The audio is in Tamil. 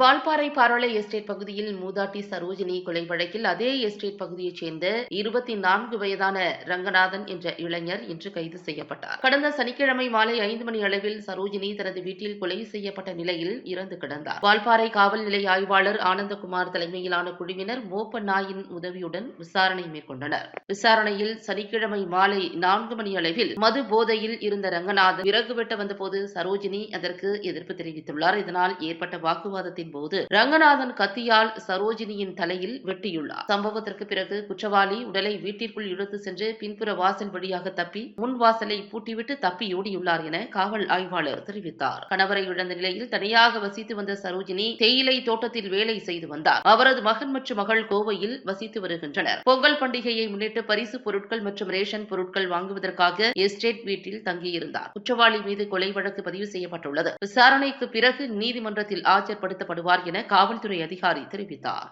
வால்பாறை பாரோளை எஸ்டேட் பகுதியில் மூதாட்டி சரோஜினி கொலை வழக்கில் அதே எஸ்டேட் பகுதியைச் சேர்ந்த இருபத்தி நான்கு வயதான ரங்கநாதன் என்ற இளைஞர் இன்று கைது செய்யப்பட்டார். கடந்த சனிக்கிழமை மாலை ஐந்து மணி அளவில் சரோஜினி தனது வீட்டில் கொலை செய்யப்பட்ட நிலையில் இறந்து கிடந்தார். வால்பாறை காவல் நிலைய ஆய்வாளர் ஆனந்தகுமார் தலைமையிலான குழுவினர் மோப்ப நாயின் உதவியுடன் விசாரணை மேற்கொண்டனர். விசாரணையில் சனிக்கிழமை மாலை நான்கு மணி அளவில் மது போதையில் இருந்த ரங்கநாதன் விறகு வெட்ட வந்தபோது சரோஜினி அதற்கு எதிர்ப்பு தெரிவித்துள்ளார். இதனால் ஏற்பட்ட வாக்குவாதத்தின் போது ரங்கநாதன் கத்தியால் சரோஜினியின் தலையில் வெட்டியுள்ளார். சம்பவத்திற்கு பிறகு குற்றவாளி உடலை வீட்டிற்குள் இழுத்து சென்று பின்புற வாசல் வழியாக தப்பி முன் வாசலை பூட்டிவிட்டு தப்பியோடியுள்ளார் என காவல் ஆய்வாளர் தெரிவித்தார். கணவரை இழந்த நிலையில் தனியாக வசித்து வந்த சரோஜினி தேயிலை தோட்டத்தில் வேலை செய்து வந்தார். அவரது மகன் மற்றும் மகள் கோவையில் வசித்து வருகின்றனர். பொங்கல் பண்டிகையை முன்னிட்டு பரிசு பொருட்கள் மற்றும் ரேஷன் பொருட்கள் வாங்குவதற்காக எஸ்டேட் வீட்டில் தங்கியிருந்தார். குற்றவாளி மீது கொலை வழக்கு பதிவு செய்யப்பட்டுள்ளது. விசாரணைக்கு பிறகு நீதிமன்றத்தில் ஆஜர்படுத்தப்படும் செயல்படுவார் என காவல்துறை அதிகாரி தெரிவித்தார்.